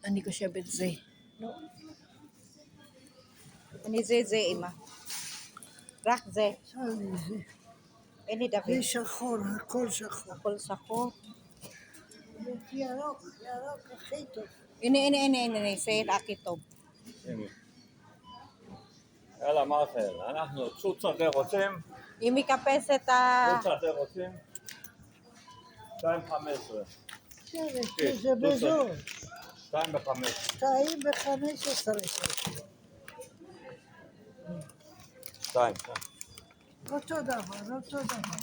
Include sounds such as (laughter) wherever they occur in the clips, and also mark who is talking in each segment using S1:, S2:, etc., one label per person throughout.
S1: Ko siya bitze. No. Ani ze ze ima. רק זה. אין לי דוד.
S2: זה שחור, הכל שחור.
S1: הכל שחור.
S2: ירוק, ירוק הכי טוב.
S1: הנה, הנה, הנה, הנה, הנה, זה הכי טוב.
S3: יאללה, מרסל, אנחנו צוץ אתם רוצים?
S1: היא מחפשת ה...
S3: צוץ אתם רוצים? 2.15.
S2: בסדר,
S3: כן,
S2: זה
S3: טוב,
S2: בזול.
S3: 2.15.
S2: שתיים וחמש עשרה.
S3: 2.
S2: אותו דבר, אותו דבר.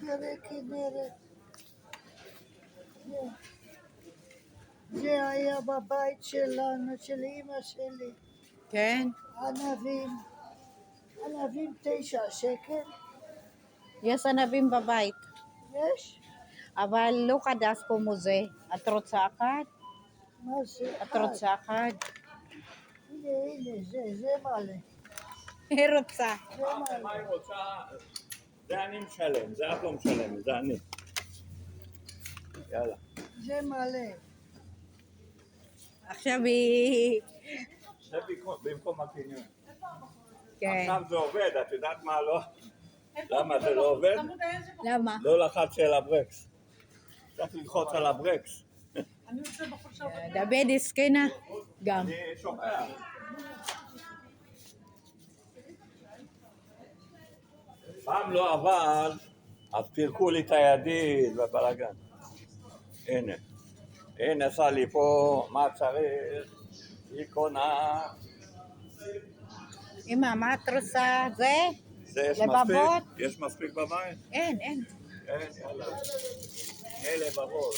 S2: תראה כנרת. זה היה בבית שלנו, של אימא שלי.
S1: כן.
S2: ענבים. ענבים תשע שקל.
S1: יש ענבים בבית.
S2: יש?
S1: אבל לא חדש כמו זה. את רוצה אחד?
S2: מה זה?
S1: את רוצה אחד?
S2: הנה, הנה, זה, זה מלא.
S1: היא רוצה.
S3: מה. היא רוצה? זה אני משלם, זה את לא משלמת, זה אני. יאללה.
S2: זה מלא.
S1: עכשיו היא...
S3: זה במקום- הקניון.
S1: כן.
S3: עכשיו זה עובד, את יודעת מה לא? למה זה לא עובד?
S1: למה?
S3: לא לחץ על הברקס. צריך ללחוץ על הברקס.
S1: דוד הסכנה גם.
S3: פעם לא עבד, אז פירקו לי את הידית ובלאגן. הנה. הנה עשה לי פה מה צריך, היא קונה,
S1: אמא, מה את רוצה? זה?
S3: זה יש
S1: לבבות?
S3: מספיק? יש מספיק בבית?
S1: אין, אין.
S3: כן, יאללה. אלה לבבות.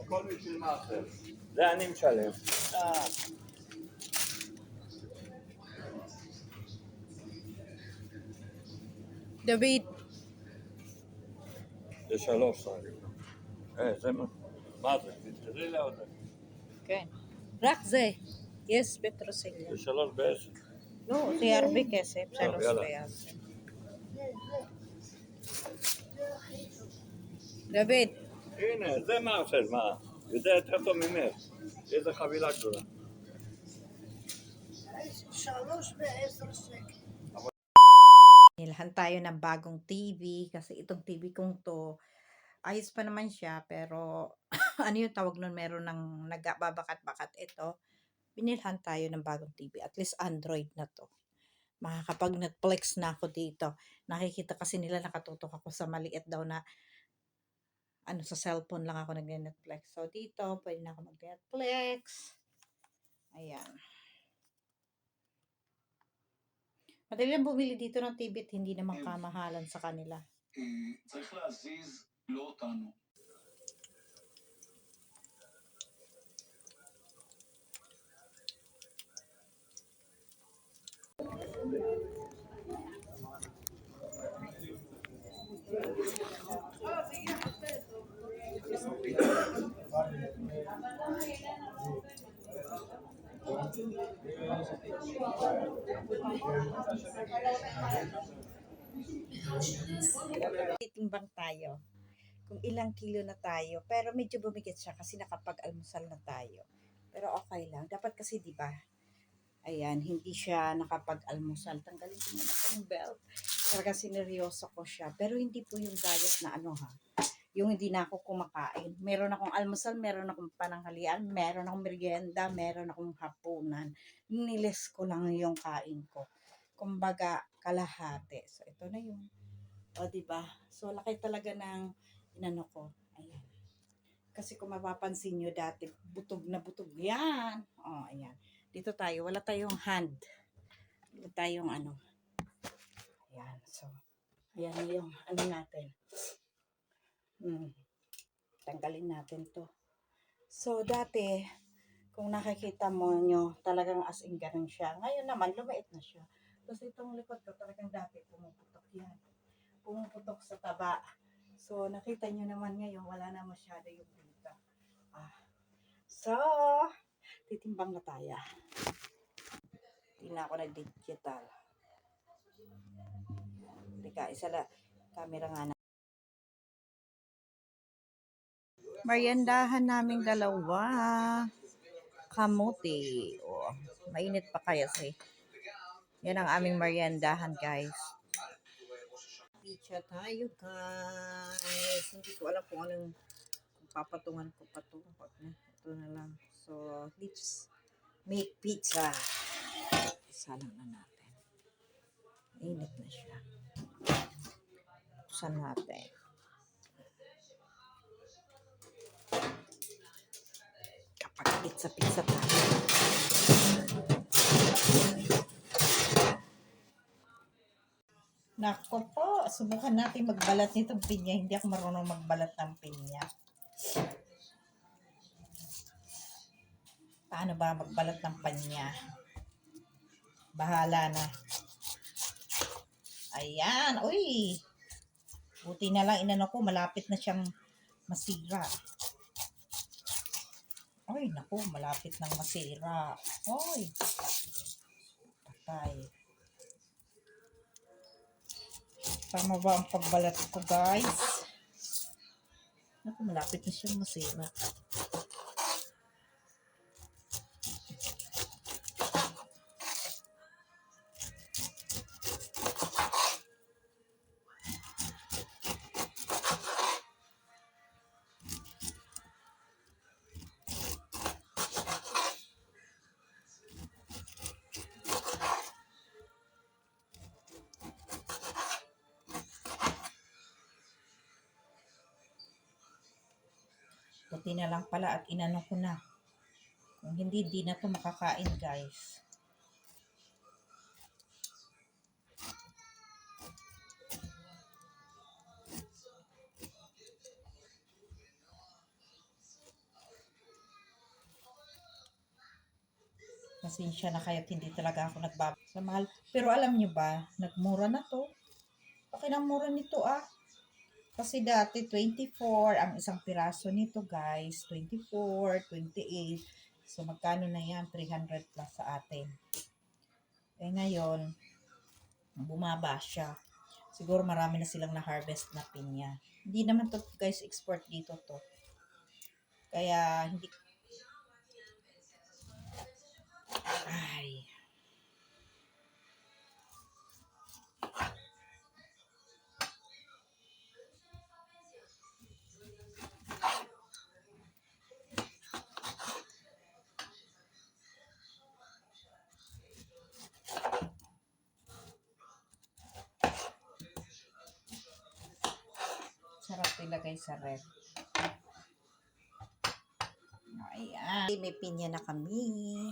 S3: הכל בשביל מאכר. זה אני משלם. אה.
S1: דוד,
S3: זה שלוש שרים. אה, זה מה? מה זה? תראי לה עוד.
S1: כן. רק זה. יש פטרוסיליה.
S3: זה שלוש בעשר.
S1: לא, זה הרבה כסף, שלוש. בעשר. דוד,
S3: הנה, זה מרשל, מה? יודע יותר טוב ממך. איזה חבילה גדולה.
S2: שלוש בעשר שקל.
S1: Nilhan tayo ng bagong TV kasi itong TV kong to ayos pa naman siya pero (coughs) ano yung tawag nun meron ng nagbabakat-bakat ito binilhan tayo ng bagong TV at least Android na to makakapag Netflix na ako dito nakikita kasi nila nakatutok ako sa maliit daw na ano sa cellphone lang ako nag-Netflix so dito pwede na ako mag-Netflix ayan Madali lang bumili dito ng TV at hindi naman kamahalan sa kanila.
S4: אה, צריך להזיז לא אותנו.
S1: Titimbang tayo kung ilang kilo na tayo. Pero medyo bumigit siya kasi nakapag-almusal na tayo. Pero okay lang. Dapat kasi, di ba? Ayan, hindi siya nakapag-almusal. Tanggalin ko muna yung belt. Talaga sineryoso ko siya. Pero hindi po yung diet na ano ha. Yung hindi na ako kumakain. Meron akong almusal, meron akong pananghalian, meron akong merienda, meron akong hapunan. Niles ko lang yung kain ko. Kumbaga, kalahati. So, ito na yung o, ba? So, laki talaga ng inano ko. Ayan. Kasi kung mapapansin nyo dati, butog na butog. Yan. O, ayan. Dito tayo. Wala tayong hand. Wala tayong ano. Ayan. So, ayan yung ano natin. Hmm. Tanggalin natin to. So, dati, kung nakikita mo nyo, talagang as in ganun siya. Ngayon naman, lumait na siya. Tapos itong likod ko, talagang dati pumuputok yan pumuputok sa taba. So, nakita nyo naman ngayon, wala na masyado yung dito. Ah. So, titimbang na tayo. Hindi na ako nag-digital. Teka, isa la, Camera nga na. Mariandahan naming dalawa. Kamuti. Oh, mainit pa kaya si. Yan ang aming mariandahan, guys. Pizza tayo, guys. Hindi ko alam kung anong papatungan ko pa to. Ito na lang. So, let's make pizza. Salang na natin. Init na siya. Buksan natin. Pizza-pizza tayo. Nako po, subukan natin magbalat nitong pinya. Hindi ako marunong magbalat ng pinya. Paano ba magbalat ng panya? Bahala na. Ayan, uy. Buti na lang inano ko, malapit na siyang masira. Ay, naku, malapit nang masira. Ay. Patay. Tama ba ang pagbalat ko, guys? Naku, malapit na siyang masira. Buti na lang pala at inano ko na. Kung hindi, di na to makakain, guys. Pasensya na kayo at hindi talaga ako nagbab sa mahal. Pero alam nyo ba, nagmura na to. Okay na mura nito ah. Kasi dati 24 ang isang piraso nito guys. 24, 28. So magkano na yan? 300 plus sa atin. Eh ngayon, bumaba siya. Siguro marami na silang na-harvest na pinya. Hindi naman to guys export dito to. Kaya hindi ay Sarap ilagay sa ref. Ayan. May pinya na kami.